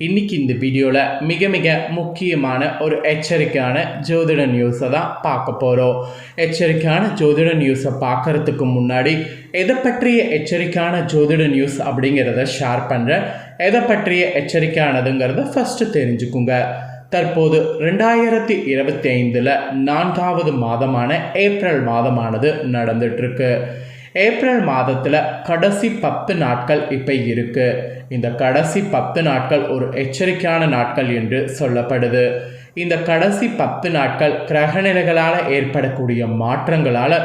இன்னைக்கு இந்த வீடியோவில் மிக மிக முக்கியமான ஒரு எச்சரிக்கையான ஜோதிட நியூஸை தான் பார்க்க போகிறோம் எச்சரிக்கையான ஜோதிட நியூஸை பார்க்கறதுக்கு முன்னாடி எதை பற்றிய எச்சரிக்கையான ஜோதிட நியூஸ் அப்படிங்கிறத ஷேர் பண்ணுறேன் எதை பற்றிய எச்சரிக்கையானதுங்கிறத ஃபஸ்ட்டு தெரிஞ்சுக்குங்க. தற்போது ரெண்டாயிரத்தி இருபத்தி ஐந்தில் நான்காவது மாதமான ஏப்ரல் மாதமானது நடந்துட்டுருக்கு ஏப்ரல் மாதத்தில் கடைசி பத்து நாட்கள் இப்போ இருக்குது இந்த கடைசி பத்து நாட்கள் ஒரு எச்சரிக்கையான நாட்கள் என்று சொல்லப்படுது. இந்த கடைசி பத்து நாட்கள் கிரகநிலைகளால் ஏற்படக்கூடிய மாற்றங்களால்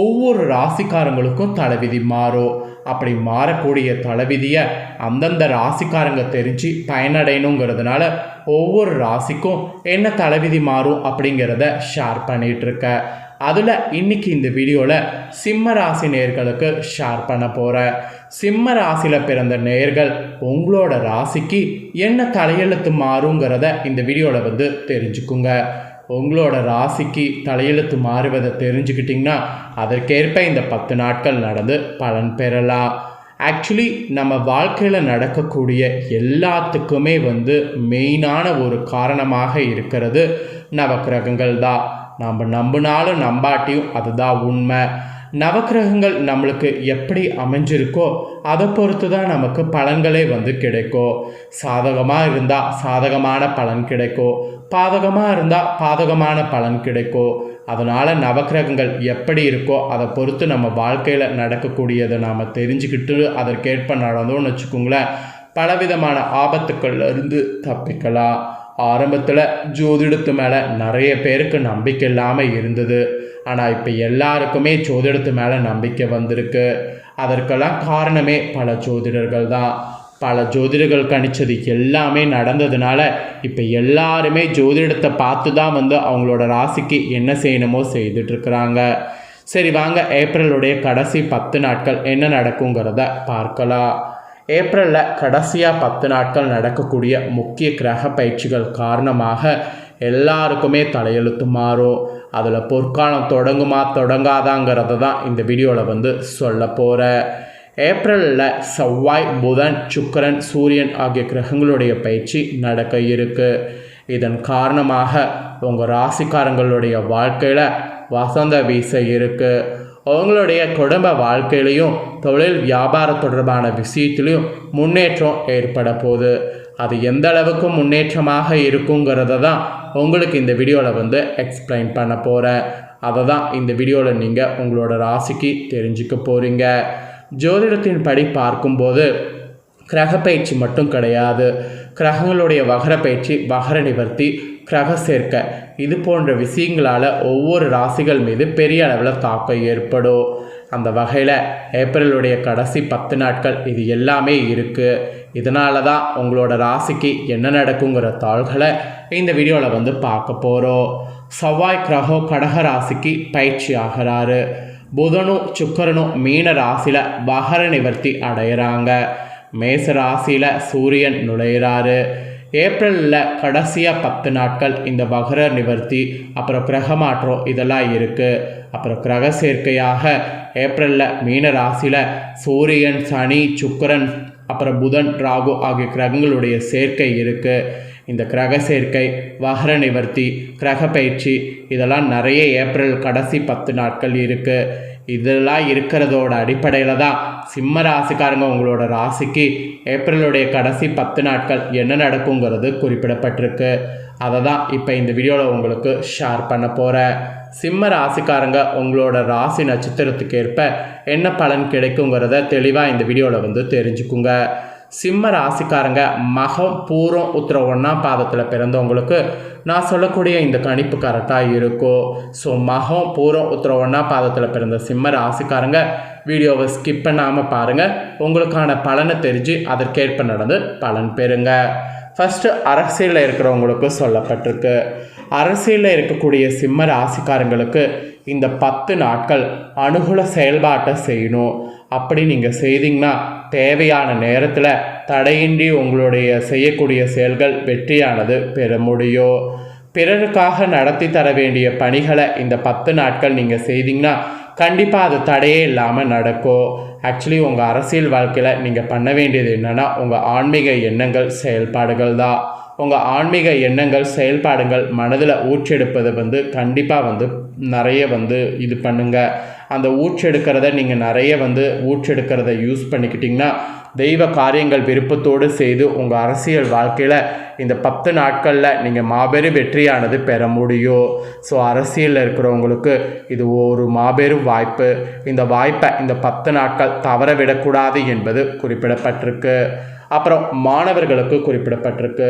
ஒவ்வொரு ராசிக்காரங்களுக்கும் தலைவிதி மாறும். அப்படி மாறக்கூடிய தலைவிதியை அந்தந்த ராசிக்காரங்க தெரிஞ்சு பயனடையணுங்கிறதுனால ஒவ்வொரு ராசிக்கும் என்ன தலைவிதி மாறும் அப்படிங்கிறத ஷேர் பண்ணிகிட்ருக்கேன் அதில் இன்னைக்கு இந்த வீடியோவில் சிம்ம ராசி நேர்களுக்கு ஷேர் பண்ண போகிறேன் சிம்ம ராசியில் பிறந்த நேர்கள் உங்களோட ராசிக்கு என்ன தலையெழுத்து மாறுங்கிறத இந்த வீடியோவில் வந்து தெரிஞ்சுக்குங்க. உங்களோட ராசிக்கு தலையெழுத்து மாறுவதை தெரிஞ்சுக்கிட்டிங்கன்னா அதற்கேற்ப இந்த பத்து நாட்கள் நடந்து பலன் பெறலாம். ஆக்சுவலி நம்ம வாழ்க்கையில் நடக்கக்கூடிய எல்லாத்துக்குமே வந்து மெயினான ஒரு காரணமாக இருக்கிறது நவக்கிரகங்கள் தான் நாம் நம்பினாலும் நம்பாட்டியும் அதுதான் உண்மை. நவக்கிரகங்கள் நம்மளுக்கு எப்படி அமைஞ்சிருக்கோ அதை பொறுத்து தான் நமக்கு பலன்களே வந்து கிடைக்கும் சாதகமாக இருந்தால் சாதகமான பலன் கிடைக்கும் பாதகமாக இருந்தால் பாதகமான பலன் கிடைக்கும் அதனால் நவக்கிரகங்கள் எப்படி இருக்கோ அதை பொறுத்து நம்ம வாழ்க்கையில் நடக்கக்கூடியதை நாம் தெரிஞ்சுக்கிட்டு அதற்கேற்ப நடந்தோம்னு வச்சுக்கோங்களேன் பலவிதமான ஆபத்துக்கள்ல இருந்து தப்பிக்கலாம். ஆரம்பத்தில் ஜோதிடத்து மேலே நிறைய பேருக்கு நம்பிக்கை இல்லாமல் இருந்தது. ஆனால் இப்போ எல்லாருக்குமே ஜோதிடத்து மேலே நம்பிக்கை வந்திருக்கு. அதற்கெல்லாம் காரணமே பல ஜோதிடர்கள் தான். பல ஜோதிடர்கள் கணிச்சது எல்லாமே நடந்ததுனால இப்போ எல்லாருமே ஜோதிடத்தை பார்த்து தான் வந்து அவங்களோட ராசிக்கு என்ன செய்யணுமோ செய்துட்ருக்குறாங்க சரி வாங்க ஏப்ரலுடைய கடைசி பத்து நாட்கள் என்ன நடக்குங்கிறத பார்க்கலாம். ஏப்ரலில் கடைசியாக பத்து நாட்கள் நடக்கக்கூடிய முக்கிய கிரக பயிற்சிகள் காரணமாக எல்லாருக்குமே தலையெழுத்து மாறும். அதில் பொற்காலம் தொடங்குமா தொடங்காதாங்கிறத தான் இந்த வீடியோவில் வந்து சொல்ல போகிறேன் ஏப்ரலில் செவ்வாய் புதன் சுக்கரன் சூரியன் ஆகிய கிரகங்களுடைய பயிற்சி நடக்க இருக்குது இதன் காரணமாக உங்கள் ராசிக்காரங்களுடைய வாழ்க்கையில் வசந்த வீச இருக்குது அவங்களுடைய குடும்ப வாழ்க்கையிலையும் தொழில் வியாபார தொடர்பான விஷயத்திலையும் முன்னேற்றம் ஏற்பட போகுது. அது எந்த அளவுக்கு முன்னேற்றமாக இருக்குங்கிறத தான் உங்களுக்கு இந்த வீடியோவில் வந்து எக்ஸ்பிளைன் பண்ண போகிறேன் அதை தான் இந்த வீடியோவில் நீங்கள் உங்களோட ராசிக்கு தெரிஞ்சுக்க போகிறீங்க ஜோதிடத்தின் படி பார்க்கும்போது கிரக பயிற்சி மட்டும் கிடையாது. கிரகங்களுடைய வகர பயிற்சி வகர நிவர்த்தி கிரக சேர்க்கை இது போன்ற விஷயங்களால் ஒவ்வொரு ராசிகள் மீது பெரிய அளவில் தாக்கம் ஏற்படும். அந்த வகையில் ஏப்ரலுடைய கடைசி பத்து நாட்கள் இது எல்லாமே இருக்குது இதனால தான் உங்களோட ராசிக்கு என்ன நடக்குங்கிற தாள்களை இந்த வீடியோவில் வந்து பார்க்க போகிறோம் செவ்வாய் கிரகம் கடக ராசிக்கு பயிற்சி ஆகிறாரு. புதனும் சுக்கரனும் மீன ராசியில் வகர நிவர்த்தி அடையிறாங்க. மேச ராசியில் சூரியன் நுழையிறாரு. ஏப்ரலில் கடைசியாக பத்து நாட்கள் இந்த வகர நிவர்த்தி அப்புறம் கிரக மாற்றம் இதெல்லாம் இருக்குது அப்புறம் கிரக சேர்க்கையாக ஏப்ரலில் மீன ராசியில் சூரியன் சனி சுக்கரன் அப்புறம் புதன் ராகு ஆகிய கிரகங்களுடைய சேர்க்கை இருக்குது இந்த கிரக சேர்க்கை வகர நிவர்த்தி கிரக பயிற்சி இதெல்லாம் நிறைய ஏப்ரல் கடைசி பத்து நாட்கள் இருக்குது இதெல்லாம் இருக்கிறதோட அடிப்படையில் தான் சிம்ம ராசிக்காரங்க உங்களோட ராசிக்கு ஏப்ரலுடைய கடைசி பத்து நாட்கள் என்ன நடக்குங்கிறது குறிப்பிடப்பட்டிருக்கு. அதை தான் இப்போ இந்த வீடியோவில் உங்களுக்கு ஷேர் பண்ண போகிறேன் சிம்ம ராசிக்காரங்க உங்களோட ராசி நட்சத்திரத்துக்கு ஏற்ப என்ன பலன் கிடைக்குங்கிறத தெளிவாக இந்த வீடியோவில் வந்து தெரிஞ்சுக்குங்க. சிம்ம ராசிக்காரங்க மகம் பூரம் உத்திர ஒன்றாம் பாதத்தில் பிறந்தவங்களுக்கு நான் சொல்லக்கூடிய இந்த கணிப்பு கரெக்டாக இருக்கும் ஸோ மகம் பூரம் உத்திர ஒன்றாம் பாதத்தில் பிறந்த சிம்ம ராசிக்காரங்க. வீடியோவை ஸ்கிப் பண்ணாமல் பாருங்கள் உங்களுக்கான பலனை தெரிஞ்சு அதற்கேற்ப நடந்து பலன் பெறுங்க. ஃபஸ்ட்டு அரசியலில் இருக்கிறவங்களுக்கு சொல்லப்பட்டிருக்கு. அரசியலில் இருக்கக்கூடிய சிம்ம ராசிக்காரங்களுக்கு இந்த பத்து நாட்கள் அனுகூல செயல்பாட்டை செய்யணும். அப்படி நீங்கள் செய்தீங்கன்னா தேவையான நேரத்தில் தடையின்றி உங்களுடைய செய்யக்கூடிய செயல்கள் வெற்றியானது பெற முடியும். பிறருக்காக நடத்தி தர வேண்டிய பணிகளை இந்த பத்து நாட்கள் நீங்கள் செய்தீங்கன்னா கண்டிப்பாக அது தடையே இல்லாமல் நடக்கும். ஆக்சுவலி உங்கள் அரசியல் வாழ்க்கையில் நீங்கள் பண்ண வேண்டியது என்னென்னா உங்கள் ஆன்மீக எண்ணங்கள் செயல்பாடுகள் தான். உங்கள் ஆன்மீக எண்ணங்கள் செயல்பாடுகள் மனதில் ஊற்றெடுப்பது வந்து கண்டிப்பாக வந்து நிறைய வந்து இது பண்ணுங்கள் அந்த ஊற்றெடுக்கிறத நீங்கள் நிறைய வந்து ஊற்றெடுக்கிறத யூஸ் பண்ணிக்கிட்டிங்கன்னா தெய்வ காரியங்கள் விருப்பத்தோடு செய்து உங்கள் அரசியல் வாழ்க்கையில் இந்த பத்து நாட்களில் நீங்கள் மாபெரும் வெற்றியானது பெற முடியும். ஸோ அரசியலில் இருக்கிறவங்களுக்கு இது ஒரு மாபெரும் வாய்ப்பு. இந்த வாய்ப்பை இந்த பத்து நாட்கள் தவற விடக்கூடாது என்பது குறிப்பிடப்பட்டிருக்கு. அப்புறம் மாணவர்களுக்கு குறிப்பிடப்பட்டிருக்கு.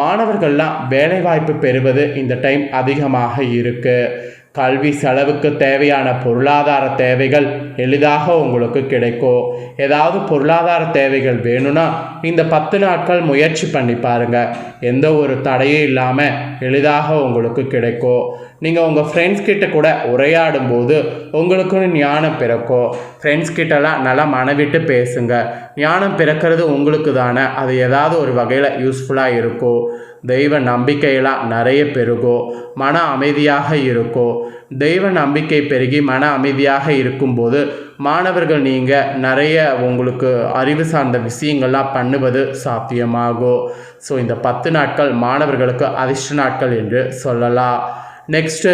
மாணவர்கள்லாம் வேலைவாய்ப்பு பெறுவது இந்த டைம் அதிகமாக இருக்குது கல்வி செலவுக்கு தேவையான பொருளாதார தேவைகள் எளிதாக உங்களுக்கு கிடைக்கும் ஏதாவது பொருளாதார தேவைகள் வேணும்னா இந்த பத்து நாட்கள் முயற்சி பண்ணி பாருங்கள் எந்த ஒரு தடையும் இல்லாமல் எளிதாக உங்களுக்கு கிடைக்கும் நீங்கள் உங்கள் ஃப்ரெண்ட்ஸ் கிட்ட கூட உரையாடும் போது உங்களுக்குன்னு ஞானம் பிறக்கும் ஃப்ரெண்ட்ஸ் கிட்டலாம் நல்லா மனவிட்டு பேசுங்க. ஞானம் பிறக்கிறது உங்களுக்கு தானே அது ஏதாவது ஒரு வகையில் யூஸ்ஃபுல்லாக இருக்கும் தெய்வ நம்பிக்கையெல்லாம் நிறைய பெருகும் மன அமைதியாக இருக்கும் தெய்வ நம்பிக்கை பெருகி மன அமைதியாக இருக்கும்போது மாணவர்கள் நீங்கள் நிறைய உங்களுக்கு அறிவு சார்ந்த விஷயங்கள்லாம் பண்ணுவது சாத்தியமாகும் ஸோ இந்த பத்து நாட்கள் மாணவர்களுக்கு அதிர்ஷ்ட நாட்கள் என்று சொல்லலாம். நெக்ஸ்ட்டு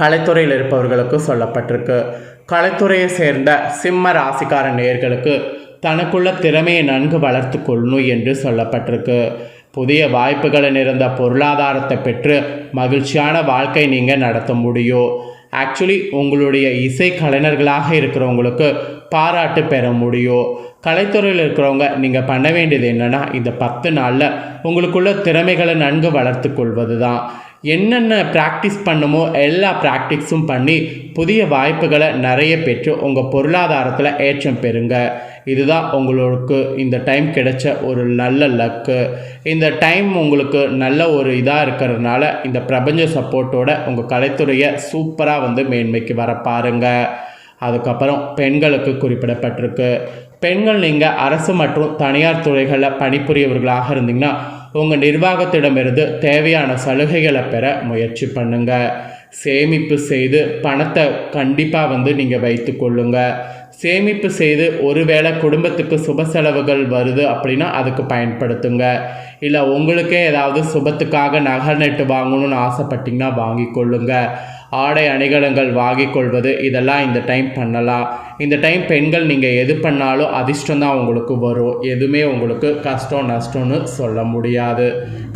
கலைத்துறையில் இருப்பவர்களுக்கு சொல்லப்பட்டிருக்கு. கலைத்துறையை சேர்ந்த சிம்ம ராசிக்கார நேயர்களுக்கு தனக்குள்ள திறமையை நன்கு வளர்த்து கொள்ளணும் என்று சொல்லப்பட்டிருக்கு. புதிய வாய்ப்புகளை நிறைந்த பொருளாதாரத்தை பெற்று மகிழ்ச்சியான வாழ்க்கை நீங்கள் நடத்த முடியும். ஆக்சுவலி உங்களுடைய இசை கலைஞர்களாக இருக்கிறவங்களுக்கு பாராட்டு பெற முடியும். கலைத்துறையில் இருக்கிறவங்க நீங்கள் பண்ண வேண்டியது என்னென்னா இந்த பத்து நாளில் உங்களுக்குள்ள திறமைகளை நன்கு வளர்த்து கொள்வது தான் என்னென்ன ப்ராக்டிஸ் பண்ணுமோ எல்லா ப்ராக்டிஸும் பண்ணி புதிய வாய்ப்புகளை நிறைய பெற்று உங்கள் பொருளாதாரத்தில் ஏற்றம் பெறுங்க. இதுதான் உங்களுக்கு இந்த டைம் கிடைச்ச ஒரு நல்ல லக்கு இந்த டைம் உங்களுக்கு நல்ல ஒரு இதாக இருக்கிறதுனால இந்த பிரபஞ்ச சப்போர்ட்டோட உங்கள் கலைத்துறையை சூப்பராக வந்து மேன்மைக்கு வர பாருங்கள் அதுக்கப்புறம் பெண்களுக்கு குறிப்பிடப்பட்டிருக்கு. பெண்கள் நீங்கள் அரசு மற்றும் தனியார் துறைகளில் பணிபுரியவர்களாக இருந்தீங்கன்னா உங்கள் நிர்வாகத்திடமிருந்து தேவையான சலுகைகளை பெற முயற்சி பண்ணுங்கள் சேமிப்பு செய்து பணத்தை கண்டிப்பாக வந்து நீங்கள் வைத்து கொள்ளுங்கள் சேமிப்பு செய்து ஒருவேளை குடும்பத்துக்கு சுப செலவுகள் வருது அப்படின்னா அதுக்கு பயன்படுத்துங்க. இல்லை உங்களுக்கே ஏதாவது சுபத்துக்காக நகை நட்டு வாங்கணும்னு ஆசைப்பட்டிங்கன்னா வாங்கி கொள்ளுங்க. ஆடை அணிகலங்கள் வாங்கி கொள்வது இதெல்லாம் இந்த டைம் பண்ணலாம். இந்த டைம் பெண்கள் நீங்கள் எது பண்ணாலும் அதிர்ஷ்டம் தான் உங்களுக்கு வரும். எதுவுமே உங்களுக்கு கஷ்டம் நஷ்டம்னு சொல்ல முடியாது.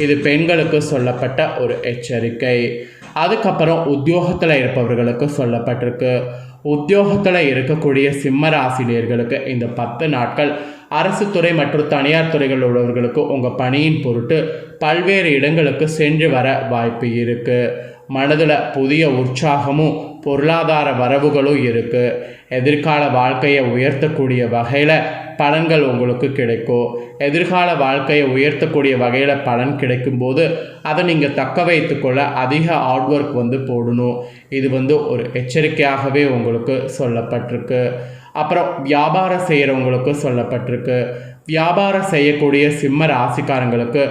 இது பெண்களுக்கு சொல்லப்பட்ட ஒரு எச்சரிக்கை. அதுக்கப்புறம் உத்தியோகத்தில் இருப்பவர்களுக்கு சொல்லப்பட்டிருக்கு. உத்தியோகத்தில் இருக்கக்கூடிய சிம்ம ராசினியர்களுக்கு இந்த பத்து நாட்கள் அரசு துறை மற்றும் தனியார் துறைகள் உள்ளவர்களுக்கு உங்கள் பணியின் பொருட்டு பல்வேறு இடங்களுக்கு சென்று வர வாய்ப்பு இருக்குது மனதில் புதிய உற்சாகமும் பொருளாதார வரவுகளும் இருக்குது எதிர்கால வாழ்க்கையை உயர்த்தக்கூடிய வகையில் பலன்கள் உங்களுக்கு கிடைக்கும். எதிர்கால வாழ்க்கையை உயர்த்தக்கூடிய வகையில் பலன் கிடைக்கும்போது அதை நீங்கள் தக்க வைத்துக்கொள்ள அதிக ஹார்ட் ஒர்க் வந்து போடணும். இது வந்து ஒரு எச்சரிக்கையாகவே உங்களுக்கு சொல்லப்பட்டிருக்கு. அப்புறம் வியாபாரம் செய்கிறவங்களுக்கு சொல்லப்பட்டிருக்கு. வியாபாரம் செய்யக்கூடிய சிம்ம ராசிக்காரங்களுக்கு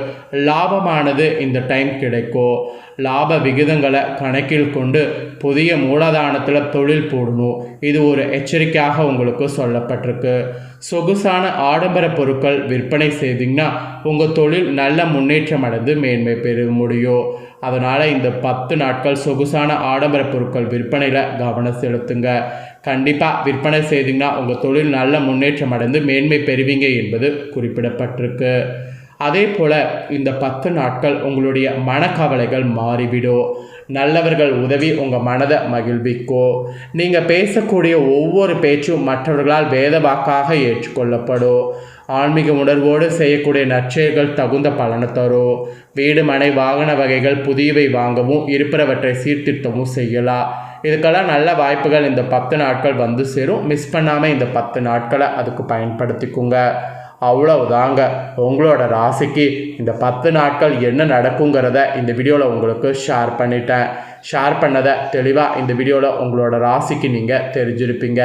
லாபமானது இந்த டைம் கிடைக்கும். லாப விகிதங்களை கணக்கில் கொண்டு புதிய மூலதானத்தில் தொழில் போடணும். இது ஒரு எச்சரிக்கையாக உங்களுக்கு சொல்லப்பட்டிருக்கு. சொகுசான ஆடம்பர பொருட்கள் விற்பனை செய்தீங்கன்னா உங்கள் தொழில் நல்ல முன்னேற்றம் அடைந்து மேன்மை பெற முடியும். அதனால் இந்த பத்து நாட்கள் சொகுசான ஆடம்பர பொருட்கள் விற்பனையில் கவனம் செலுத்துங்க. கண்டிப்பாக விற்பனை செய்தீங்கன்னா உங்கள் தொழில் நல்ல முன்னேற்றம் அடைந்து மேன்மை பெறுவீங்க என்பது குறிப்பிடப்பட்டிருக்கு. அதே போல் இந்த பத்து நாட்கள் உங்களுடைய மனக்கவலைகள் மாறிவிடும். நல்லவர்கள் உதவி உங்கள் மனதை மகிழ்விக்கோ நீங்கள் பேசக்கூடிய ஒவ்வொரு பேச்சும் மற்றவர்களால் வேத வாக்காக ஏற்றுக்கொள்ளப்படும். ஆன்மீக உணர்வோடு செய்யக்கூடிய நற்செயல்கள் தகுந்த பலனை தரும் வீடு மனை வாகன வகைகள் புதியவை வாங்கவும் இருப்பிறவற்றை சீர்திருத்தமும் செய்யலாம் இதுக்கெல்லாம் நல்ல வாய்ப்புகள் இந்த பத்து நாட்கள் வந்து சேரும். மிஸ் பண்ணாமல் இந்த பத்து நாட்களை அதுக்கு பயன்படுத்திக்குங்க. அவ்வளவுதாங்க. உங்களோட ராசிக்கு இந்த பத்து நாட்கள் என்ன நடக்குங்கிறத இந்த வீடியோவில் உங்களுக்கு ஷேர் பண்ணிட்டேன். ஷேர் பண்ணதை தெளிவாக இந்த வீடியோவில் உங்களோட ராசிக்கு நீங்கள் தெரிஞ்சிருப்பீங்க.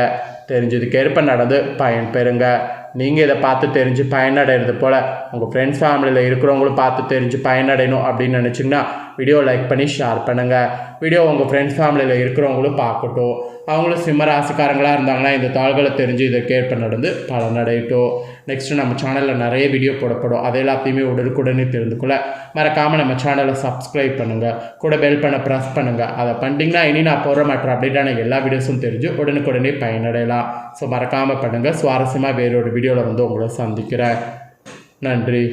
தெரிஞ்சதுக்கேற்ப நடந்து பயன் பெறுங்க நீங்கள் இதை பார்த்து தெரிஞ்சு பயனடைகிறது போல் உங்கள் ஃப்ரெண்ட்ஸ் ஃபேமிலியில் இருக்கிறவங்களும் பார்த்து தெரிஞ்சு பயனடையணும் அப்படின்னு நினச்சிங்கன்னா வீடியோ லைக் பண்ணி ஷேர் பண்ணுங்கள் வீடியோ உங்கள் ஃப்ரெண்ட்ஸ் ஃபேமிலியில் இருக்கிறவங்களும் பார்க்கட்டும். அவங்களும் சிம்ம ராசிக்காரங்களாக இருந்தாங்கன்னா இந்த தாள்களை தெரிஞ்சு இதை கேட்ப நடந்து பலனடையட்டும். நெக்ஸ்ட்டு நம்ம சேனலில் நிறைய வீடியோ போடப்படும். அது எல்லாத்தையுமே உடனுக்குடனே தெரிந்து கொள்ள மறக்காமல் நம்ம சேனலை சப்ஸ்கிரைப் பண்ணுங்கள் கூட பெல் பண்ண ப்ரெஸ் பண்ணுங்கள் அதை பண்ணிட்டீங்கன்னா இனி நான் போடுற மற்ற அப்டேட்டான எல்லா வீடியோஸும் தெரிஞ்சு உடனுக்குடனே பயனடையலாம். ஸோ மறக்காமல் பண்ணுங்கள் சுவாரஸ்யமாக வேறொரு வீடியோவில் வந்து உங்களை சந்திக்கிறேன். நன்றி.